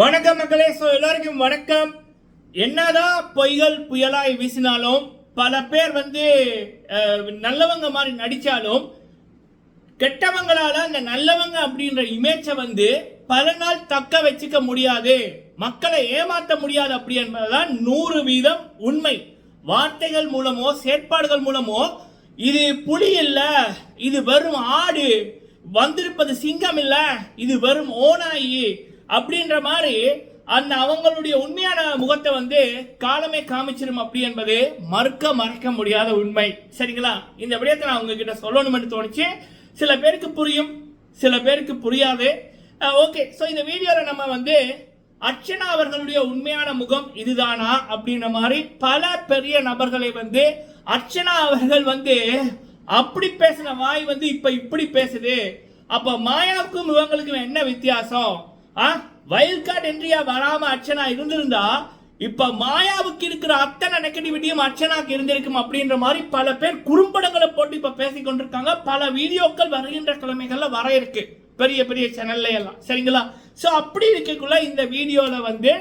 வணக்கம் மக்களே. ஸோ எல்லாருக்கும் வணக்கம். என்னதான் பொய்கள் புயலாய் வீசினாலும் பல பேர் வந்து நல்லவங்க மாதிரி நடித்தாலும் கெட்டவங்களால அந்த நல்லவங்க அப்படின்ற இமேஜை வந்து பல நாள் தக்க வச்சுக்க முடியாது. மக்களை ஏமாற்ற முடியாது அப்படி என்பதுதான் நூறு வீதம் உண்மை. வார்த்தைகள் மூலமோ செயற்பாடுகள் மூலமோ இது புலி இல்லை இது வெறும் ஆடு வந்திருப்பது சிங்கம் இல்லை இது வெறும் ஓநாயி அப்படின்ற மாதிரி அந்த அவங்களுடைய உண்மையான முகத்தை வந்து காலமே காமிச்சிடும் அப்படி என்பது மறுக்க மறைக்க முடியாத உண்மை. சரிங்களா? இந்த விடயத்தை நான் உங்ககிட்ட சொல்லணும்னு தோணுச்சு. சில பேருக்கு புரியும் சில பேருக்கு புரியாது. ஓகே ஸோ இந்த வீடியோவில் நம்ம வந்து அர்ச்சனா அவர்களுடைய உண்மையான முகம் இதுதானா அப்படின்ற மாதிரி பல பெரிய நபர்களை வந்து அர்ச்சனா அவர்கள் வந்து அப்படி பேசின வாய் வந்து இப்போ இப்படி பேசுது. அப்போ மாயாவுக்கும் இவங்களுக்கும் என்ன வித்தியாசம்? ஆ? வைல்ட் கார்டு என்ட்ரியா வராம அர்ச்சனா இருந்திருந்தா இப்ப மாயாவுக்கு இருக்கிற அத்தனை நெகட்டிவிட்டியும் அர்ச்சனாக்கு இருந்திருக்கும் அப்படின்ற மாதிரி பல பேர் குறும்படங்களை போட்டு இப்ப பேசிக்கொண்டிருக்காங்க பல வீடியோக்கள் வருகின்ற கிழமைகள்ல வர இருக்கு. பெரிய பெரிய சேனல்ல எல்லாம். சரிங்களா? ஸோ அப்படி இருக்கக்குள்ள இந்த வீடியோல வந்து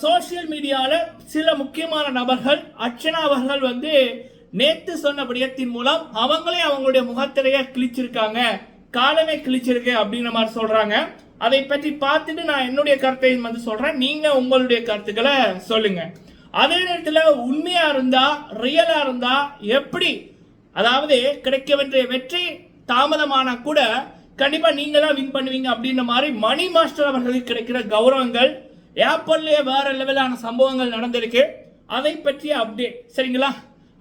சோஷியல் மீடியாவில் சில முக்கியமான நபர்கள் அர்ச்சனா அவர்கள் வந்து நேத்து சொன்ன விடயத்தின் மூலம் அவங்களே அவங்களுடைய முகத்திரையை கிழிச்சிருக்காங்க. காலமே கிழிச்சிருக்கு அப்படின்ற மாதிரி சொல்றாங்க. அதை பற்றி பார்த்துட்டு நான் என்னுடைய கருத்தை வந்து சொல்கிறேன் நீங்கள் உங்களுடைய கருத்துக்களை சொல்லுங்க. அதே நேரத்தில் உண்மையாக இருந்தால் ரியலாக இருந்தால் எப்படி? அதாவது கிடைக்க வேண்டிய வெற்றி தாமதமானா கூட கண்டிப்பாக நீங்கள் தான் வின் பண்ணுவீங்க அப்படின்ற மாதிரி மணி மாஸ்டர் அவர்களுக்கு கிடைக்கிற கௌரவங்கள் ஏர்போர்ட்லயே வேற லெவலான சம்பவங்கள் நடந்திருக்கு. அதை பற்றிய அப்டேட் சரிங்களா?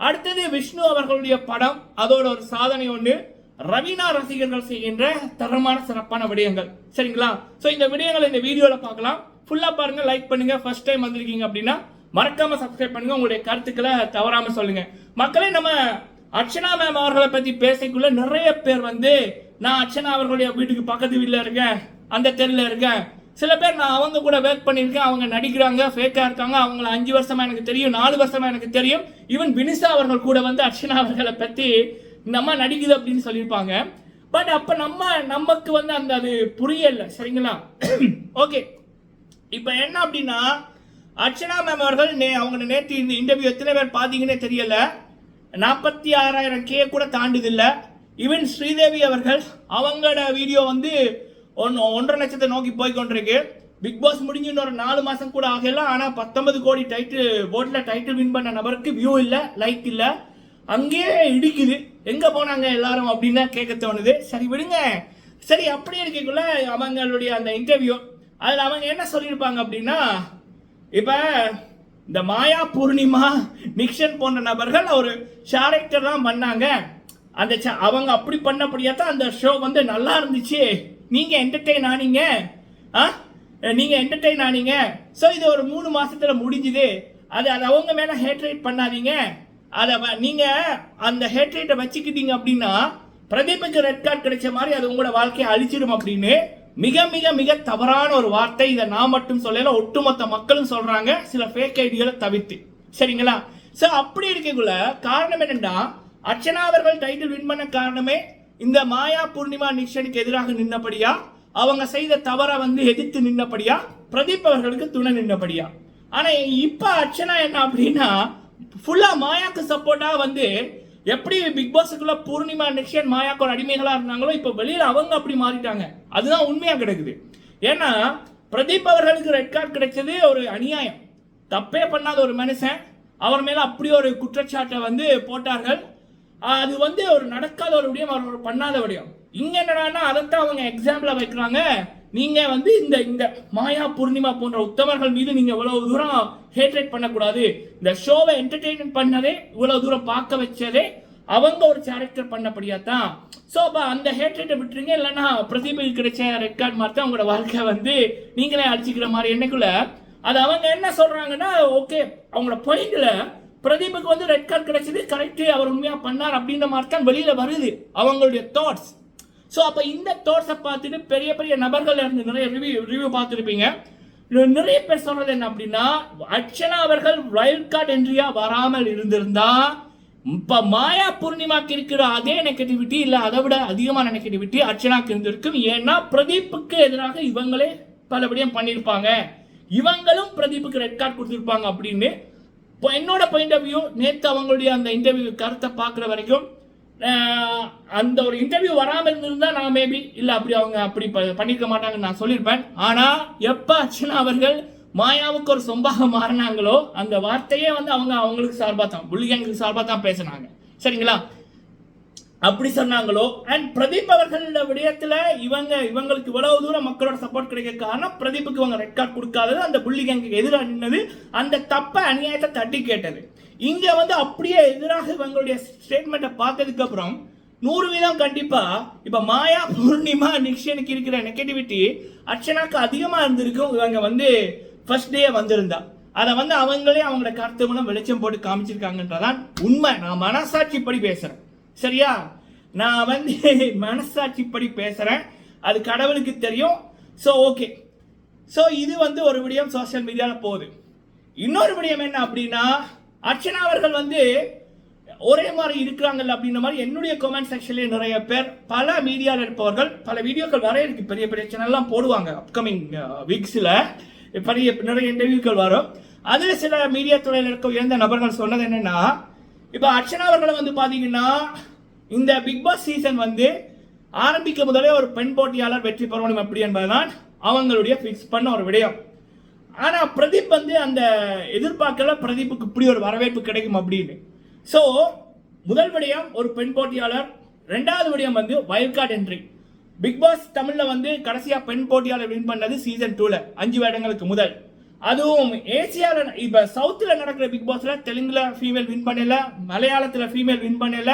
அடுத்தது விஷ்ணு அவர்களுடைய படம். அதோட ஒரு சாதனை ஒன்று ரவீனா ரசிகர்கள் செய்கின்ற தரமான சிறப்பான விடயங்கள். சரிங்களா? ஸோ இந்த விடயங்களை இந்த வீடியோவில் பார்க்கலாம். ஃபுல்லாக பாருங்கள் லைக் பண்ணுங்க. ஃபர்ஸ்ட் டைம் வந்திருக்கீங்க அப்படின்னா மறக்காம சப்ஸ்கிரைப் பண்ணுங்க. உங்களுடைய கருத்துக்களை தவறாம சொல்லுங்க. மக்களே நம்ம அர்ச்சனா மேம் அவர்களை பற்றி பேசக்குள்ள நிறைய பேர் வந்து நான் அர்ச்சனா அவர்களுடைய வீட்டுக்கு பக்கத்து வீட்டில் இருக்கேன் அந்த தெருவில் இருக்கேன். சில பேர் நான் அவங்க கூட ஒர்க் பண்ணியிருக்கேன். அவங்க நடிக்கிறாங்க ஃபேக்காக இருக்காங்க. அவங்கள அஞ்சு வருஷமா எனக்கு தெரியும் நாலு வருஷமா எனக்கு தெரியும். ஈவன் வினிசா அவர்கள் கூட வந்து அர்ச்சனா அவர்களை பற்றி இந்த அம்மா நடிக்குது அப்படின்னு சொல்லியிருப்பாங்க. பட் அப்போ நம்ம நமக்கு வந்து அந்த அது புரியல சரிங்களா? ஓகே இப்போ என்ன அப்படின்னா அர்ச்சனா மேம் அவர்கள் நே அவங்க நேற்று இந்த இன்டர்வியூ எத்தனை பேர் பார்த்தீங்கன்னே தெரியல. நாற்பத்தி ஆறாயிரம் கே கூட தாண்டுதில்ல. ஈவன் ஸ்ரீதேவி அவர்கள் அவங்களோட வீடியோ வந்து ஒன் ஒன்றரை லட்சத்தை நோக்கி போய் கொண்டிருக்கு. பிக் பாஸ் முடிஞ்சு இன்னொரு நாலு மாதம் கூட ஆகல. ஆனால் பத்தொன்பது கோடி டைட்டில் போட்டில் டைட்டில் வின் பண்ண நபருக்கு வியூ இல்லை லைக் இல்லை. அங்கேயே இடிக்குது. எங்கே போனாங்க எல்லாரும் அப்படின்னு கேட்க தோணுது. சரி விடுங்க. சரி அப்படி இருக்கக்குள்ள அவங்களுடைய அந்த இன்டர்வியூ அதில் அவங்க என்ன சொல்லியிருப்பாங்க அப்படின்னா இப்போ இந்த மாயா பூர்ணிமா நிக்ஷன் போன்ற நபர்கள் ஒரு கேரக்டர் தான் பண்ணாங்க. அந்த ச- அவங்க அப்படி பண்ணபடியா தான் அந்த ஷோ வந்து நல்லா இருந்துச்சு. நீங்கள் என்டர்டெயின் ஆனீங்க. ஆ? நீங்கள் என்டர்டெயின் ஆனீங்க. ஸோ இது ஒரு மூணு மாதத்தில் முடிஞ்சுது. அது அது அவங்க மேலே ஹேட்ரேட் பண்ணாதீங்க. அதை வ- அந்த ஹேட்ரேட்டை வச்சுக்கிட்டீங்க அப்படின்னா பிரதீப்புக்கு ரெட் கார்டு கிடைச்ச மாதிரி அது உங்களோட வாழ்க்கையை அழிச்சிடும் அப்படின்னு மிக மிக மிக தவறான ஒரு வார்த்தை. இதை நான் மட்டும் சொல்லல ஒட்டுமொத்த மக்களும் சொல்றாங்க. சில ஃபேக் ஐடிகளை தவிர்த்து. சரிங்களா? ஸோ அப்படி இருக்கக்குள்ள காரணம் என்னென்னா அர்ச்சனா அவர்கள் டைட்டில் வின் பண்ண காரணமே இந்த மாயா பூர்ணிமா நிக்ஷனுக்கு எதிராக நின்னபடியா அவங்க செய்த தவறை வந்து எதிர்த்து நின்னபடியா பிரதீப் அவர்களுக்கு துணை நின்னபடியா. ஆனா இப்ப அர்ச்சனா என்ன அப்படின்னா ஃபுல்லாக மாயாக்கு சப்போர்ட்டாக வந்து எப்படி பிக் பாஸுக்குள்ள பூர்ணிமா நிக்ஷன் மாயாக்கோட அடிமைகளாக இருந்தாங்களோ இப்போ வெளியில் அவங்க அப்படி மாறிட்டாங்க. அதுதான் உண்மையாக கிடைக்குது. ஏன்னா பிரதீப் அவர்களுக்கு ரெட் கார்டு கிடைச்சது ஒரு அநியாயம். தப்பே பண்ணாத ஒரு மனுஷன். அவர் மேலே அப்படி ஒரு குற்றச்சாட்டை வந்து போட்டார்கள். அது வந்து ஒரு நடக்காத ஒரு விடயம் அவர் ஒரு பண்ணாத விடயம். இங்கே என்னடான்னா அதைத்தான் அவங்க எக்ஸாம்பிளாக வைக்கிறாங்க. நீங்க வந்து இந்த இந்த மாயா பூர்ணிமா போன்ற உத்தமர்கள் மீது நீங்க இவ்வளவு தூரம் ஹேட்ரேட் பண்ணக்கூடாது. இந்த ஷோவை என்டர்டெயின்மெண்ட் பண்ணதே இவ்வளவு தூரம் பார்க்க வச்சதே அவங்க ஒரு கேரக்டர் பண்ணபடியா தான். ஸோ அப்போ அந்த ஹேட்ரேட்டை விட்டுருங்க இல்லைன்னா பிரதீபுக்கு கிடைச்ச ரெட் கார்டு மாதிரி தான் உங்களோட வாழ்க்கை வந்து நீங்களே அடிச்சுக்கிற மாதிரி என்னைக்குள்ள அது அவங்க என்ன சொல்றாங்கன்னா ஓகே அவங்களோட பாயிண்ட்ல பிரதீபுக்கு வந்து ரெட் கார்டு கிடைச்சது கரெக்டு அவர் உண்மையாக பண்ணார் அப்படின்ற மாதிரி தான் வெளியில் வருது அவங்களுடைய தாட்ஸ் ஸோ அப்போ இந்த தாட்ஸை பார்த்துட்டு பெரிய பெரிய நபர்கள் இருந்து நிறைய ரிவ்யூ ரிவ்யூ பார்த்துருப்பீங்க. நிறைய பேர் சொல்றது என்ன அப்படின்னா அர்ச்சனா அவர்கள் வைல்ட் கார்டு என்ட்ரியா வராமல் இருந்திருந்தா இப்போ மாயா பூர்ணிமாக்கு இருக்கிற அதே நெகட்டிவிட்டி இல்லை அதை விட அதிகமான நெகட்டிவிட்டி அர்ச்சனாக்கு இருந்திருக்கும். ஏன்னா பிரதீப்புக்கு எதிராக இவங்களே பலபடியும் பண்ணியிருப்பாங்க. இவங்களும் பிரதீப்புக்கு ரெட் கார்டு கொடுத்துருப்பாங்க அப்படின்னு. இப்போ என்னோட பாயிண்ட் ஆஃப் வியூ நேற்று அவங்களுடைய அந்த இன்டர்வியூ கருத்தை பார்க்குற வரைக்கும் அந்த ஒரு இன்டர்வியூ வராமல் இருந்திருந்தால் நான் மேபி இல்லை அப்படி அவங்க அப்படி ப- பண்ணியிருக்க மாட்டாங்கன்னு நான் சொல்லியிருப்பேன் ஆனால் எப்போ அர்ச்சனா அவர்கள் மாயாவுக்கு ஒரு சொம்பாக மாறினாங்களோ அந்த வார்த்தையே வந்து அவங்க அவங்களுக்கு சார்பாக தான் புள்ளிகங்களுக்கு சார்பாக தான் பேசினாங்க. சரிங்களா? அப்படி சொன்னாங்களோ? அண்ட் பிரதீப் அவர்களோட விடயத்துல இவங்க இவங்களுக்கு இவ்வளவு தூரம் மக்களோட சப்போர்ட் கிடைக்க காரணம் பிரதீப்புக்கு இவங்க ரெட் கார்டு கொடுக்காதது. அந்த புள்ளி கேங்குக்கு எதிராக நின்னது. அந்த தப்ப அநியாயத்தை தட்டி கேட்டது. இங்க வந்து அப்படியே எதிராக இவங்களுடைய ஸ்டேட்மெண்ட்டை பார்த்ததுக்கு அப்புறம் நூறு வீதம் கண்டிப்பா இப்ப மாயா பூர்ணிமா நிக்ஷனுக்கு இருக்கிற நெகட்டிவிட்டி அர்ச்சனாக்கு அதிகமா இருந்திருக்கும் இவங்க வந்து ஃபர்ஸ்ட் டே வந்திருந்தா. அதை வந்து அவங்களே அவங்களோட கருத்து மூலம் வெளிச்சம் போட்டு காமிச்சிருக்காங்கன்றதான் உண்மை. நான் மனசாட்சிப்படி பேசுறேன். சரியா? நான் வந்து மனசாட்சிப்படி பேசுகிறேன் அது கடவுளுக்கு தெரியும். ஸோ ஓகே ஸோ இது வந்து ஒரு விடயம் சோஷியல் மீடியாவில் போகுது. இன்னொரு விடயம் என்ன அப்படின்னா அர்ச்சனா அவர்கள் வந்து ஒரே மாதிரி இருக்கிறாங்கல்ல அப்படின்ற மாதிரி என்னுடைய கமெண்ட் செக்ஷன்லேயே நிறைய பேர் பல மீடியாவில் இருப்பவர்கள் பல வீடியோக்கள் வர இருக்கு. பெரிய பெரிய சேனல்லாம் போடுவாங்க அப்கமிங் uh, வீக்ஸில் பெரிய நிறைய இன்டர்வியூக்கள் வரும். அதில் சில மீடியா துறையில் இருக்க உயர்ந்த நபர்கள் சொன்னது என்னென்னா இப்போ அர்ச்சனா அவர்களை வந்து பார்த்தீங்கன்னா இந்த பிக் பாஸ் சீசன் வந்து ஆரம்பிக்க முதலே ஒரு பெண் போட்டியாளர் வெற்றி பெறணும் எப்படி என்பதுதான் அவங்களுடைய ஃபிக்ஸ் பண்ண ஒரு விடயம். ஆனால் பிரதீப் வந்து அந்த எதிர்பார்க்கல பிரதீப்புக்கு இப்படி ஒரு வரவேற்பு கிடைக்கும் அப்படின்னு. ஸோ முதல் விடயம் ஒரு பெண் போட்டியாளர் ரெண்டாவது விடயம் வந்து wild card entry Big Boss தமிழில் வந்து கடைசியாக பெண் போட்டியாளர் வின் பண்ணது சீசன் டூவில் அஞ்சு வருடங்களுக்கு முதல். அதுவும் ஏசியாவில் இப்போ சவுத்தில் நடக்கிற பிக் பாஸில் தெலுங்குல ஃபீமேல் வின் பண்ணல மலையாளத்தில் ஃபீமேல் வின் பண்ணல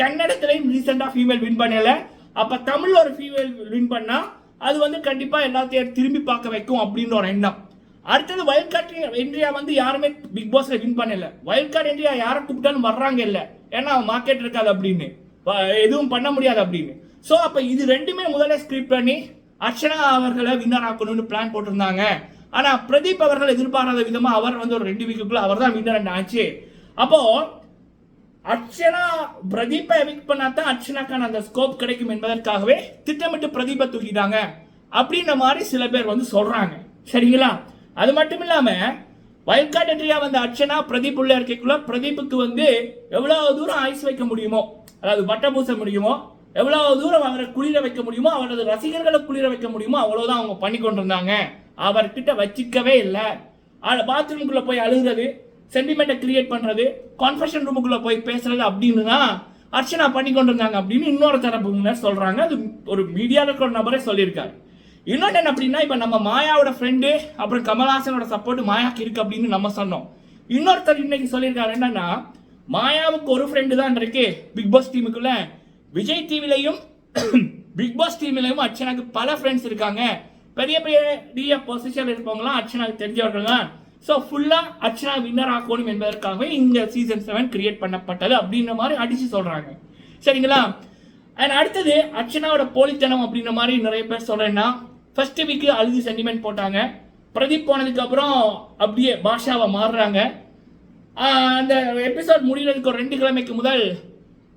கன்னடத்துலையும் ரீசெண்டாக ஃபீமேல் வின் பண்ணல. அப்போ தமிழில் ஒரு ஃபீமேல் வின் பண்ணால் அது வந்து கண்டிப்பாக எல்லாத்தையும் திரும்பி பார்க்க வைக்கும் அப்படின்ற ஒரு எண்ணம். அடுத்தது வைல்ட் கார்டு என்ட்ரியா வந்து யாருமே பிக் பாஸில் வின் பண்ணல. வைல்ட் கார்டு என்ட்ரியா யாரை கூப்பிட்டாலும் வர்றாங்க இல்லை. ஏன்னா மார்க்கெட் இருக்காது அப்படின்னு. எதுவும் பண்ண முடியாது அப்படின்னு. ஸோ அப்போ இது ரெண்டுமே முதல்ல ஸ்கிரிப்ட் பண்ணி அர்ச்சனா அவர்களை வின்னர் ஆக்கணும்னு பிளான் போட்டிருந்தாங்க. ஆனால் பிரதீப் அவர்கள் எதிர்பாராத விதமாக அவர் வந்து ஒரு ரெண்டு வீக்குக்குள்ள அவர் தான் வின்னர் ஆச்சு. அப்போ அர்ச்சனா பிரதீப்பை எவிக் பண்ணாதான் அர்ச்சனாக்கான அந்த ஸ்கோப் கிடைக்கும் என்பதற்காகவே திட்டமிட்டு பிரதீபை தூக்கிட்டாங்க. அப்படின்ற மாதிரி சில பேர் வந்து சொல்றாங்க. சரிங்களா? அது மட்டும் இல்லாம வயல்காட் என்ட்ரியா வந்த அர்ச்சனா பிரதீப் உள்ள இருக்கைக்குள்ள பிரதீப்புக்கு வந்து எவ்வளவு தூரம் ஐஸ் வைக்க முடியுமோ அதாவது பட்டை பூச முடியுமோ எவ்வளவு தூரம் அவரை குளிர வைக்க முடியுமோ அவரது ரசிகர்களை குளிர வைக்க முடியுமோ அவ்வளவுதான் அவங்க பண்ணி கொண்டிருந்தாங்க அவர்கிட்ட வச்சிக்கவே இல்லை. பாத்ரூம்குள்ளே போய் அழுகுறது சென்டிமெண்ட்டை கிரியேட் பண்ணுறது கான்ஃபெஷன் ரூமுக்குள்ளே போய் பேசுறது அப்படின்னு தான் அர்ச்சனா பண்ணி கொண்டிருந்தாங்க அப்படின்னு இன்னொரு தரப்புனர் சொல்கிறாங்க அது ஒரு மீடியாவில் இருக்கிற நபரே சொல்லியிருக்காரு. இன்னொன்று என்ன அப்படின்னா இப்போ நம்ம மாயாவோட ஃப்ரெண்டு அப்புறம் கமல்ஹாசனோட சப்போர்ட் மாயாக்கு இருக்குது அப்படின்னு நம்ம சொன்னோம். இன்னொருத்தர் இன்னைக்கு சொல்லியிருக்காரு என்னன்னா மாயாவுக்கு ஒரு ஃப்ரெண்டு தான் இருக்கு பிக் பாஸ் டீமுக்குள்ள விஜய் டிவிலையும் பிக் பாஸ் டீம்லையும் அர்ச்சனாக்கு பல ஃப்ரெண்ட்ஸ் இருக்காங்க. பெரிய பெரிய பொசிஷன் இருப்பவங்களாம் அர்ச்சனாவுக்கு தெரிஞ்சவர்கள் தான் ஸோ ஃபுல்லாக அர்ச்சனா வின்னர் ஆக்கணும் என்பதற்காகவே இந்த சீசன் செவன் கிரியேட் பண்ணப்பட்டது அப்படின்ற மாதிரி அடித்து சொல்கிறாங்க சரிங்களா? அண்ட் அடுத்தது அர்ச்சனாவோட போலித்தனம் அப்படின்ற மாதிரி நிறைய பேர் சொல்கிறேன்னா ஃபர்ஸ்ட் வீக்கு அழுது சென்டிமெண்ட் போட்டாங்க. பிரதீப் போனதுக்கப்புறம் அப்படியே பாஷாவை மாறுறாங்க. அந்த எபிசோட் முடிகிறதுக்கு ஒரு ரெண்டு கிழமைக்கு முதல்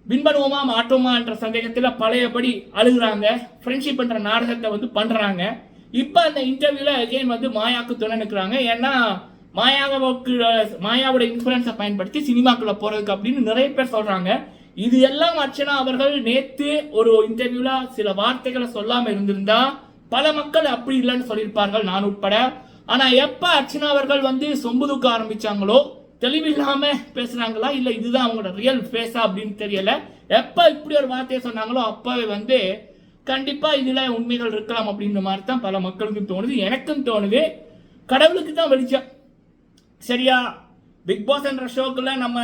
வின் பண்ணுவோமா மாட்டோமா என்ற சந்தேகத்தில் பழையபடி அழுகுறாங்க. ஃப்ரெண்ட்ஷிப் என்ற நாடகத்தை வந்து பண்ணுறாங்க இப்போ அந்த இன்டர்வியூவில் அகைன் வந்து மாயாவுக்கு துணை நிற்கிறாங்க ஏன்னா மாயாவுக்கு மாயாவோட இன்ஃப்ளூயன்ஸை பயன்படுத்தி சினிமாக்குள்ளே போகிறதுக்கு அப்படின்னு நிறைய பேர் சொல்கிறாங்க இது எல்லாம் அர்ச்சனா அவர்கள் நேற்று ஒரு இன்டர்வியூவில் சில வார்த்தைகளை சொல்லாமல் இருந்திருந்தா பல மக்கள் அப்படி இல்லைன்னு சொல்லியிருப்பார்கள் நான் உட்பட. ஆனால் எப்போ அர்ச்சனா அவர்கள் வந்து சொம்பு ஆரம்பித்தாங்களோ தெளிவில்லாமல் பேசுகிறாங்களா இல்லை இதுதான் அவங்களோட ரியல் ஃபேஸா அப்படின்னு தெரியல. எப்போ இப்படி ஒரு வார்த்தையை சொன்னாங்களோ அப்போவே வந்து கண்டிப்பாக இதில் உண்மைகள் இருக்கலாம் அப்படின்ற மாதிரி தான் பல மக்களுக்கும் தோணுது எனக்கும் தோணுது. கடவுளுக்கு தான் வெளிச்சம். சரியா? பிக் பாஸ் என்ற ஷோக்குள்ள நம்ம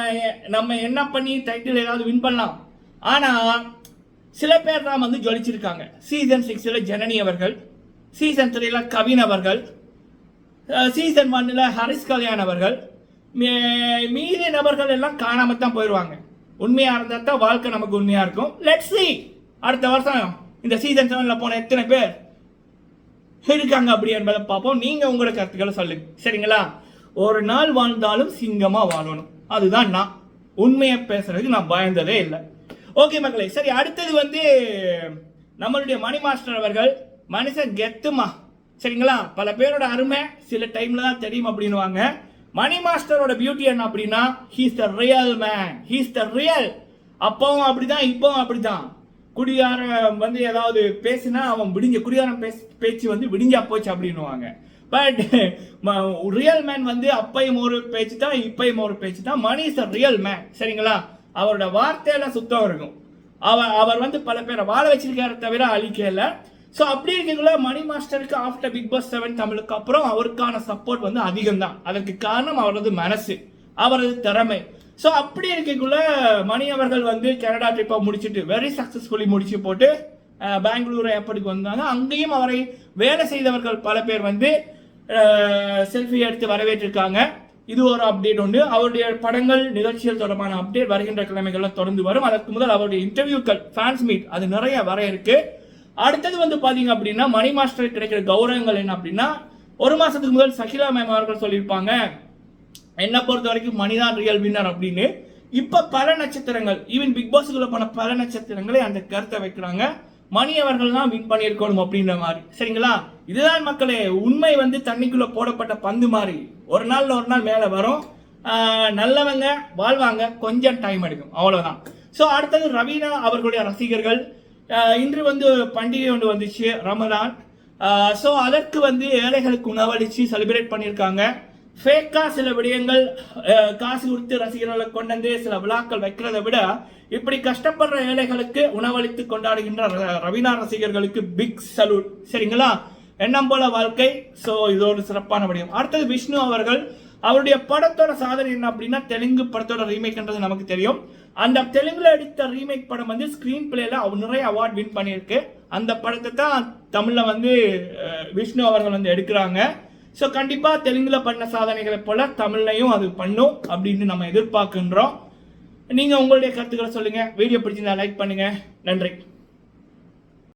நம்ம என்ன பண்ணி டைட்டில் ஏதாவது வின் பண்ணலாம்? ஆனால் சில பேர் தான் வந்து ஜொலிச்சிருக்காங்க. சீசன் சிக்ஸில் ஜனனி அவர்கள் சீசன் த்ரீல கவின் அவர்கள் சீசன் ஒன்னில் ஹரிஸ் கல்யாண் அவர்கள். மீதி நபர்கள் எல்லாம் காணாமல் தான் போயிடுவாங்க உண்மையாக இருந்தால் தான் வாழ்க்கை நமக்கு உண்மையாக இருக்கும். Let's see. அடுத்த வருஷம். இந்த சீசன் செவனில் போன எத்தனை பேர்? இருக்காங்க அப்படி என்பதை பார்ப்போம். நீங்கள் உங்களோட கருத்துக்களை சொல்லுங்க சரிங்களா? ஒரு நாள் வாழ்ந்தாலும் சிங்கமாக வாழணும். அதுதான் நான். உண்மையை பேசுறதுக்கு நான் பயந்ததே இல்லை. ஓகே மக்களே சரி அடுத்தது வந்து நம்மளுடைய மணி மாஸ்டர் அவர்கள் மனுஷன் கெத்துமா? சரிங்களா? பல பேரோட அருமை சில டைம்ல தான் தெரியும் அப்படின்வாங்க மணி மாஸ்டரோட பியூட்டி என்ன அப்படின்னா he's the real man he's the real அப்பவும் அப்படிதான் இப்பவும் அப்படிதான். குடியாரம் வந்து ஏதாவது பேசினா அவன் விடிஞ்ச குடியாரம் பேச்சு வந்து விடிஞ்சா போச்சு அப்படின்னுவாங்க. பட் ரியல் மேன் வந்து அப்பையும் ஒரு பேச்சு தான் இப்பையும் ஒரு பேச்சு தான். மணி இஸ் ரியல் மேன் சரிங்களா? அவரோட வார்த்தையில சுத்தம் இருக்கும். அவர் அவர் வந்து பல பேரை வாழ வச்சிருக்காரு தவிர அழிக்கல. ஸோ அப்படி இருக்கீங்களா மணி மாஸ்டருக்கு ஆஃப்டர் பிக் பாஸ் செவன் தமிழுக்கு அப்புறம் அவருக்கான சப்போர்ட் வந்து அதிகம் தான் அதற்கு காரணம் அவரது மனசு அவரது திறமை. ஸோ அப்படி இருக்கக்குள்ள மணி அவர்கள் வந்து கனடா ட்ரிப்பை முடிச்சுட்டு வெரி சக்ஸஸ்ஃபுல்லி முடிச்சு போட்டு பெங்களூர் ஏர்போர்ட்டுக்கு வந்தாங்க அங்கேயும் அவரை வேலை செய்தவர்கள் பல பேர் வந்து செல்ஃபி எடுத்து வரவேற்றிருக்காங்க. இது ஒரு அப்டேட் உண்டு. அவருடைய படங்கள் நிகழ்ச்சிகள் தொடர்பான அப்டேட் வருகின்ற கிழமைகளில் தொடர்ந்து வரும். அதற்கு முதல் அவருடைய இன்டர்வியூக்கள் ஃபேன்ஸ் மீட் அது நிறைய வர இருக்கு. அடுத்தது வந்து பார்த்தீங்க அப்படின்னா மணி மாஸ்டர் கிடைக்கிற கௌரவங்கள் என்ன அப்படின்னா ஒரு மாதத்துக்கு முதல் சகிலா மேம் அவர்கள் சொல்லியிருப்பாங்க என்னை பொறுத்த வரைக்கும் மணிதான் ரியல் வின்னர் அப்படின்னு. இப்போ பல நட்சத்திரங்கள் ஈவன் பிக் பாஸுக்குள்ள போன பல நட்சத்திரங்களே அந்த கருத்தை வைக்கிறாங்க. மணி அவர்கள் தான் வின் பண்ணியிருக்கணும் அப்படின்ற மாதிரி. சரிங்களா? இதுதான் மக்களே உண்மை வந்து தண்ணிக்குள்ளே போடப்பட்ட பந்து மாதிரி. ஒரு நாள் ஒரு நாள் மேலே வரும். நல்லவங்க வாழ்வாங்க கொஞ்சம் டைம் எடுக்கும் அவ்வளோதான் ஸோ அடுத்தது ரவீனா அவர்களுடைய ரசிகர்கள். இன்று வந்து பண்டிகை ஒன்று வந்துச்சு ரமதான். ஸோ அதற்கு வந்து ஏழைகளுக்கு உணவளித்து செலிப்ரேட் பண்ணியிருக்காங்க. ஃபேக்கா சில விடயங்கள் காசு கொடுத்து ரசிகர்களை கொண்டு வந்து சில விழாக்கள் வைக்கிறதை விட இப்படி கஷ்டப்படுற ஏழைகளுக்கு உணவளித்து கொண்டாடுகின்ற ர- ரவீனா ரசிகர்களுக்கு பிக் சலூட் சரிங்களா? எண்ணம் போல வாழ்க்கை. ஸோ இது ஒரு சிறப்பான விடயம். அடுத்தது விஷ்ணு அவர்கள் அவருடைய படத்தோட சாதனை என்ன அப்படின்னா தெலுங்கு படத்தோட ரீமேக்ன்றது நமக்கு தெரியும். அந்த தெலுங்குல எடுத்த ரீமேக் படம் வந்து ஸ்கிரீன் பிளேல அவர் நிறைய அவார்ட் வின் பண்ணியிருக்கு. அந்த படத்தை தான் தமிழ்ல வந்து விஷ்ணு அவர்கள் வந்து எடுக்கிறாங்க. ஸோ கண்டிப்பாக தெலுங்கில் பண்ண சாதனைகளை போல் தமிழ்லையும் அது பண்ணும் அப்படின்னு நம்ம எதிர்பார்க்கின்றோம். நீங்கள் உங்களுடைய கருத்துக்களை சொல்லுங்கள் வீடியோ பிடிச்சிருந்தா லைக் பண்ணுங்கள் நன்றி.